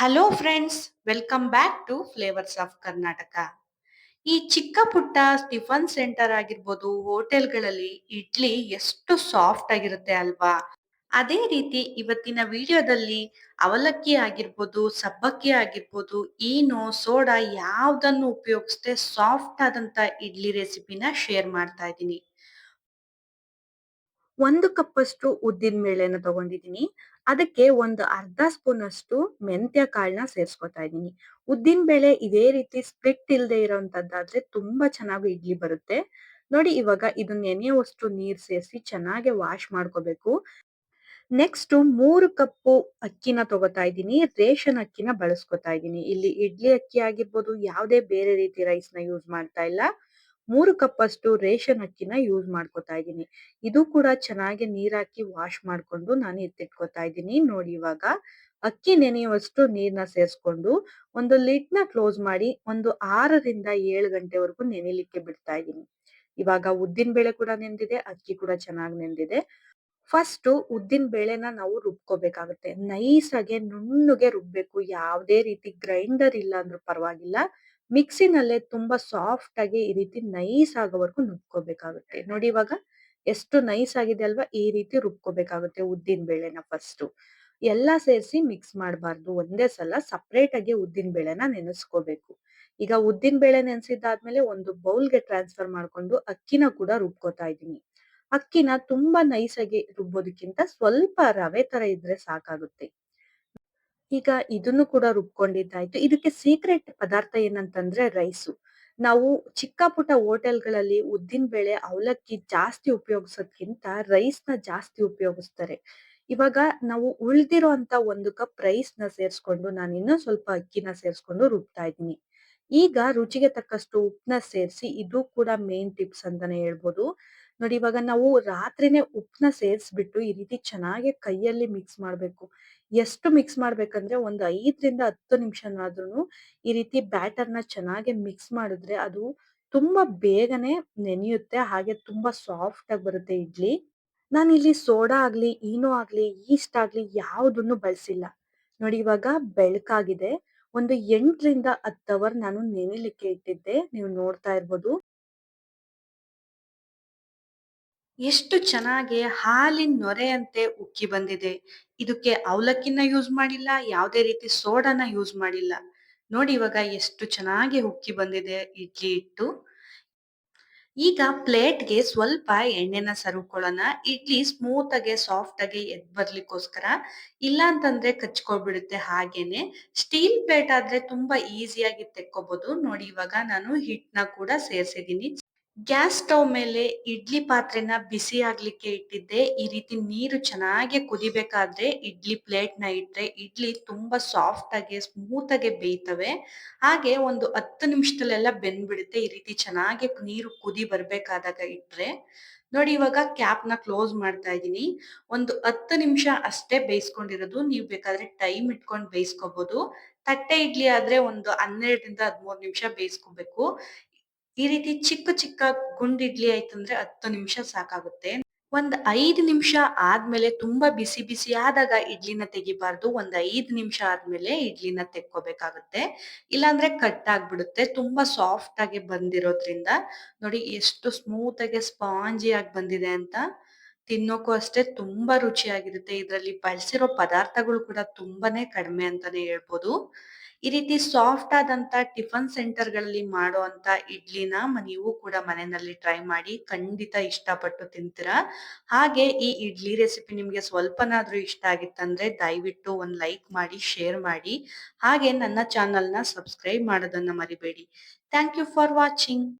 Hello friends welcome back to flavours of Karnataka ಈ ಚಿಕ್ಕ ಪುಟ್ಟ ಟಿಫನ್ ಸೆಂಟರ್ ಆಗಿರ್ಬೋದು ಹೋಟೆಲ್ಗಳಲ್ಲಿ ಇಡ್ಲಿ ಎಷ್ಟು ಸಾಫ್ಟ್ ಆಗಿರುತ್ತೆ ಅಲ್ವಾ? ಅದೇ ರೀತಿ ಇವತ್ತಿನ ವಿಡಿಯೋದಲ್ಲಿ ಅವಲಕ್ಕಿ ಆಗಿರ್ಬೋದು, ಸಬ್ಬಕ್ಕಿ ಆಗಿರ್ಬೋದು, ಈನೋ, ಸೋಡಾ ಯಾವ್ದನ್ನು ಉಪಯೋಗಿಸದೆ ಸಾಫ್ಟ್ ಆದಂತ ಇಡ್ಲಿ ರೆಸಿಪಿನ ಶೇರ್ ಮಾಡ್ತಾ ಇದ್ದೀನಿ. ಒಂದು ಕಪ್ ಅಷ್ಟು ಉದ್ದಿನ ಬೇಳೆನ ತಗೊಂಡಿದ್ದೀನಿ ಅದಕ್ಕೆ ಒಂದು ಅರ್ಧ ಸ್ಪೂನ್ ಅಷ್ಟು ಮೆಂತ್ಯ ಕಾಳನ್ನ ಸೇರಿಸ್ಕೊತಾ ಇದ್ದೀನಿ ಉದ್ದಿನ ಬೇಳೆ ಇದೇ ರೀತಿ ಸ್ಪ್ಲಿಟ್ ಇಲ್ಲದೆ ಇರೋಂಥದ್ದಾದ್ರೆ ತುಂಬಾ ಚೆನ್ನಾಗಿ ಇಡ್ಲಿ ಬರುತ್ತೆ. ನೋಡಿ ಇವಾಗ ಇದನ್ನ ನೆನೆಯುವಷ್ಟು ನೀರ್ ಸೇರಿಸಿ ಚೆನ್ನಾಗಿ ವಾಶ್ ಮಾಡ್ಕೋಬೇಕು. ನೆಕ್ಸ್ಟ್ ಮೂರು ಕಪ್ಪು ಅಕ್ಕಿನ ತಗೋತಾ ಇದ್ದೀನಿ ರೇಷನ್ ಅಕ್ಕಿನ ಬಳಸ್ಕೊತಾ ಇದ್ದೀನಿ ಇಲ್ಲಿ ಇಡ್ಲಿ ಅಕ್ಕಿ ಆಗಿರ್ಬೋದು, ಯಾವುದೇ ಬೇರೆ ರೀತಿ ರೈಸ್ನ ಯೂಸ್ ಮಾಡ್ತಾ ಇಲ್ಲ. ಮೂರು ಕಪ್ ಅಷ್ಟು ರೇಷನ್ ಅಕ್ಕಿನ ಯೂಸ್ ಮಾಡ್ಕೊತಾ ಇದ್ದೀನಿ. ಇದು ಕೂಡ ಚೆನ್ನಾಗಿ ನೀರ್ ಹಾಕಿ ವಾಶ್ ಮಾಡ್ಕೊಂಡು ನಾನು ಎತ್ತಿಟ್ಕೋತಾ ಇದ್ದೀನಿ. ನೋಡಿ ಇವಾಗ ಅಕ್ಕಿ ನೆನೆಯುವಷ್ಟು ನೀರ್ನ ಸೇರಿಸ್ಕೊಂಡು ಒಂದು ಲಿಡ್ನ ಕ್ಲೋಸ್ ಮಾಡಿ ಒಂದು ಆರರಿಂದ ಏಳು ಗಂಟೆವರೆಗೂ ನೆನೆಲಿಕ್ಕೆ ಬಿಡ್ತಾ ಇದ್ದೀನಿ. ಇವಾಗ ಉದ್ದಿನ ಬೇಳೆ ಕೂಡ ನೆಂದಿದೆ, ಅಕ್ಕಿ ಕೂಡ ಚೆನ್ನಾಗಿ ನೆಂದಿದೆ. ಫಸ್ಟ್ ಉದ್ದಿನ ಬೇಳೆನ ನಾವು ರುಬ್ಕೋಬೇಕಾಗುತ್ತೆ. ನೈಸ್ ಆಗಿ ನುಣ್ಣಗೆ ರುಬ್ಬೇಕು. ಯಾವುದೇ ರೀತಿ ಗ್ರೈಂಡರ್ ಇಲ್ಲ ಅಂದ್ರೂ ಪರವಾಗಿಲ್ಲ. ಮಿಕ್ಸಿನಲ್ಲೇ ತುಂಬಾ ಸಾಫ್ಟ್ ಆಗಿ ಈ ರೀತಿ ನೈಸ್ ಆಗೋವರೆಗೂ ನುಬ್ಕೋಬೇಕಾಗುತ್ತೆ ನೋಡಿ ಇವಾಗ ಎಷ್ಟು ನೈಸ್ ಆಗಿದೆ ಅಲ್ವಾ? ಈ ರೀತಿ ರುಬ್ಕೋಬೇಕಾಗುತ್ತೆ ಉದ್ದಿನ ಬೇಳೆನ ಫಸ್ಟ್. ಎಲ್ಲ ಸೇರಿಸಿ ಮಿಕ್ಸ್ ಮಾಡಬಾರ್ದು. ಒಂದೇ ಸಲ ಸಪ್ರೇಟ್ ಆಗಿ ಉದ್ದಿನ ಬೇಳೆನ ನೆನೆಸ್ಕೋಬೇಕು. ಈಗ ಉದ್ದಿನ ಬೇಳೆ ನೆನೆಸಿದ್ದಾದ್ಮೇಲೆ ಒಂದು ಬೌಲ್ಗೆ ಟ್ರಾನ್ಸ್ಫರ್ ಮಾಡ್ಕೊಂಡು ಅಕ್ಕಿನ ಕೂಡ ರುಬ್ಕೋತಾ ಇದ್ದೀನಿ. ಅಕ್ಕಿನ ತುಂಬಾ ನೈಸ್ ಆಗಿ ರುಬ್ಬೋದಕ್ಕಿಂತ ಸ್ವಲ್ಪ ರವೆ ತರ ಇದ್ರೆ ಸಾಕಾಗುತ್ತೆ. ಈಗ ಇದನ್ನು ಕೂಡ ರುಬ್ಕೊಂಡಿದ್ದಾಯ್ತು. ಇದಕ್ಕೆ ಸೀಕ್ರೆಟ್ ಪದಾರ್ಥ ಏನಂತಂದ್ರೆ ರೈಸು ನಾವು ಚಿಕ್ಕ ಪುಟ್ಟ ಹೋಟೆಲ್ಗಳಲ್ಲಿ ಉದ್ದಿನ ಬೇಳೆ, ಅವಲಕ್ಕಿ ಜಾಸ್ತಿ ಉಪಯೋಗಿಸೋದ್ಕಿಂತ ರೈಸ್ನ ಜಾಸ್ತಿ ಉಪಯೋಗಿಸ್ತಾರೆ. ಇವಾಗ ನಾವು ಉಳ್ದಿರೋ ಅಂತ ಒಂದು ಕಪ್ ರೈಸ್ನ ಸೇರಿಸ್ಕೊಂಡು ನಾನು ಇನ್ನೂ ಸ್ವಲ್ಪ ಅಕ್ಕಿನ ಸೇರಿಸ್ಕೊಂಡು ರುಬ್ತಾ ಇದ್ದೀನಿ. ಈಗ ರುಚಿಗೆ ತಕ್ಕಷ್ಟು ಉಪ್ಪನ್ನ ಸೇರಿಸಿ, ಇದು ಕೂಡ ಮೇನ್ ಟಿಪ್ಸ್ ಅಂತಾನೆ ಹೇಳ್ಬೋದು. ನೋಡಿ ಇವಾಗ ನಾವು ರಾತ್ರಿನೇ ಉಪ್ಪನ್ನ ಸೇರಿಸ್ಬಿಟ್ಟು ಈ ರೀತಿ ಚೆನ್ನಾಗಿ ಕೈಯಲ್ಲಿ ಮಿಕ್ಸ್ ಮಾಡ್ಬೇಕು. ಎಷ್ಟು ಮಿಕ್ಸ್ ಮಾಡ್ಬೇಕಂದ್ರೆ ಒಂದು ಐದರಿಂದ ಹತ್ತು ನಿಮಿಷನಾದ್ರೂ ಈ ರೀತಿ ಬ್ಯಾಟರ್ನ ಚೆನ್ನಾಗಿ ಮಿಕ್ಸ್ ಮಾಡಿದ್ರೆ ಅದು ತುಂಬಾ ಬೇಗನೆ ನೆನೆಯುತ್ತೆ, ಹಾಗೆ ತುಂಬಾ ಸಾಫ್ಟ್ ಆಗಿ ಬರುತ್ತೆ ಇಡ್ಲಿ. ನಾನು ಇಲ್ಲಿ ಸೋಡಾ ಆಗ್ಲಿ, ಈನೋ ಆಗ್ಲಿ, ಈಸ್ಟ್ ಆಗ್ಲಿ ಯಾವುದನ್ನು ಬಳಸಿಲ್ಲ. ನೋಡಿ ಇವಾಗ ಬೆಳಕಾಗಿದೆ. ಒಂದು ಎಂಟರಿಂದ ಹತ್ತು ಅವರ್ ನಾನು ನೆನೆಲಿಕ್ಕೆ ಇಟ್ಟಿದ್ದೆ. ನೀವು ನೋಡ್ತಾ ಇರ್ಬೋದು. ಎಷ್ಟು ಚೆನ್ನಾಗಿ ಹಾಲಿನ ನೊರೆಯಂತೆ ಉಕ್ಕಿ ಬಂದಿದೆ. ಇದಕ್ಕೆ ಅವಲಕ್ಕಿನ ಯೂಸ್ ಮಾಡಿಲ್ಲ, ಯಾವುದೇ ರೀತಿ ಸೋಡಾನ ಯೂಸ್ ಮಾಡಿಲ್ಲ. ನೋಡಿ ಇವಾಗ ಎಷ್ಟು ಚೆನ್ನಾಗಿ ಉಕ್ಕಿ ಬಂದಿದೆ ಇಡ್ಲಿ ಇಟ್ಟು ಈಗ ಪ್ಲೇಟ್ಗೆ ಸ್ವಲ್ಪ ಎಣ್ಣೆನ ಸರುಕೊಳ್ಳೋಣ. ಇಡ್ಲಿ ಸ್ಮೂತ್ ಆಗಿ ಸಾಫ್ಟ್ ಆಗಿ ಎದ್ ಬರ್ಲಿಕ್ಕೋಸ್ಕರ. ಇಲ್ಲ ಅಂತಂದ್ರೆ ಕಚ್ಕೊಳ್ಬಿಡುತ್ತೆ ಹಾಗೇನೆ. ಸ್ಟೀಲ್ ಪ್ಲೇಟ್ ಆದ್ರೆ ತುಂಬಾ ಈಸಿಯಾಗಿ ತೆಕ್ಕೋಬಹುದು ನೋಡಿ ಇವಾಗ ನಾನು ಹಿಟ್ನ ಕೂಡ ಸೇರ್ಸಿದೀನಿ ಗ್ಯಾಸ್ ಸ್ಟವ್ ಮೇಲೆ ಇಡ್ಲಿ ಪಾತ್ರೆನ ಬಿಸಿ ಆಗ್ಲಿಕ್ಕೆ ಇಟ್ಟಿದ್ದೆ. ಈ ರೀತಿ ನೀರು ಚೆನ್ನಾಗಿ ಕುದಿಬೇಕಾದ್ರೆ ಇಡ್ಲಿ ಪ್ಲೇಟ್ನ ಇಟ್ರೆ ಇಡ್ಲಿ ತುಂಬಾ ಸಾಫ್ಟ್ ಆಗಿ, ಸ್ಮೂತ್ ಆಗಿ ಬೇಯ್ತವೆ. ಹಾಗೆ ಒಂದು ಹತ್ತು ನಿಮಿಷದಲ್ಲೆಲ್ಲ ಬೆಂದ್ಬಿಡುತ್ತೆ. ಈ ರೀತಿ ಚೆನ್ನಾಗಿ ನೀರು ಕುದಿ ಬರ್ಬೇಕಾದಾಗ ಇಟ್ರೆ. ನೋಡಿ, ಇವಾಗ ಕ್ಯಾಪ್ನ ಕ್ಲೋಸ್ ಮಾಡ್ತಾ ಇದ್ದೀನಿ. ಒಂದು ಹತ್ತು ನಿಮಿಷ ಅಷ್ಟೇ ಬೇಯಿಸ್ಕೊಂಡಿರೋದು. ನೀವು ಬೇಕಾದ್ರೆ ಟೈಮ್ ಇಟ್ಕೊಂಡು ಬೇಯಿಸ್ಕೋಬಹುದು ತಟ್ಟೆ ಇಡ್ಲಿ ಆದ್ರೆ ಒಂದು ಹನ್ನೆರಡರಿಂದ ಹದಿಮೂರು ನಿಮಿಷ ಬೇಯಿಸ್ಕೋಬೇಕು. ಈ ರೀತಿ ಚಿಕ್ಕ ಚಿಕ್ಕ ಗುಂಡ್ ಇಡ್ಲಿ ಆಯ್ತಂದ್ರೆ ಹತ್ತು ನಿಮಿಷ ಸಾಕಾಗುತ್ತೆ. ಒಂದ್ ಐದ್ ನಿಮಿಷ ಆದ್ಮೇಲೆ ತುಂಬಾ ಬಿಸಿ ಬಿಸಿ ಆದಾಗ ಇಡ್ಲಿನ ತೆಗಿಬಾರ್ದು. ಒಂದ್ ಐದ್ ನಿಮಿಷ ಆದ್ಮೇಲೆ ಇಡ್ಲಿನ ತೆಕ್ಕೋಬೇಕಾಗುತ್ತೆ. ಇಲ್ಲಾಂದ್ರೆ ಕಟ್ ಆಗ್ಬಿಡುತ್ತೆ. ತುಂಬಾ ಸಾಫ್ಟ್ ಆಗಿ ಬಂದಿರೋದ್ರಿಂದ. ನೋಡಿ ಎಷ್ಟು ಸ್ಮೂತ್ ಆಗಿ ಸ್ಪಾಂಜಿ ಆಗಿ ಬಂದಿದೆ ಅಂತ ತಿನ್ನೋಕು ಅಷ್ಟೇ ತುಂಬಾ ರುಚಿಯಾಗಿರುತ್ತೆ. ಇದರಲ್ಲಿ ಬಳಸಿರೋ ಪದಾರ್ಥಗಳು ಕೂಡ ತುಂಬಾನೇ ಕಡಿಮೆ ಅಂತಾನೆ ಹೇಳ್ಬೋದು. ಈ ರೀತಿ ಸಾಫ್ಟ್ ಆದಂತ ಟಿಫನ್ ಸೆಂಟರ್ಗಳಲ್ಲಿ ಮಾಡುವಂತ ಇಡ್ಲಿನ ನೀವು ಕೂಡ ಮನೆಯಲ್ಲಿ ಟ್ರೈ ಮಾಡಿ ಖಂಡಿತ ಇಷ್ಟಪಟ್ಟು ತಿಂತೀರಾ. ಹಾಗೆ ಈ ಇಡ್ಲಿ ರೆಸಿಪಿ ನಿಮ್ಗೆ ಸ್ವಲ್ಪನಾದ್ರೂ ಇಷ್ಟ ಆಗಿತ್ತಂದ್ರೆ ದಯವಿಟ್ಟು ಒಂದ್ ಲೈಕ್ ಮಾಡಿ ಶೇರ್ ಮಾಡಿ. ಹಾಗೆ ನನ್ನ ಚಾನಲ್ನ ಸಬ್ಸ್ಕ್ರೈಬ್ ಮಾಡೋದನ್ನ ಮರಿಬೇಡಿ. Thank you for watching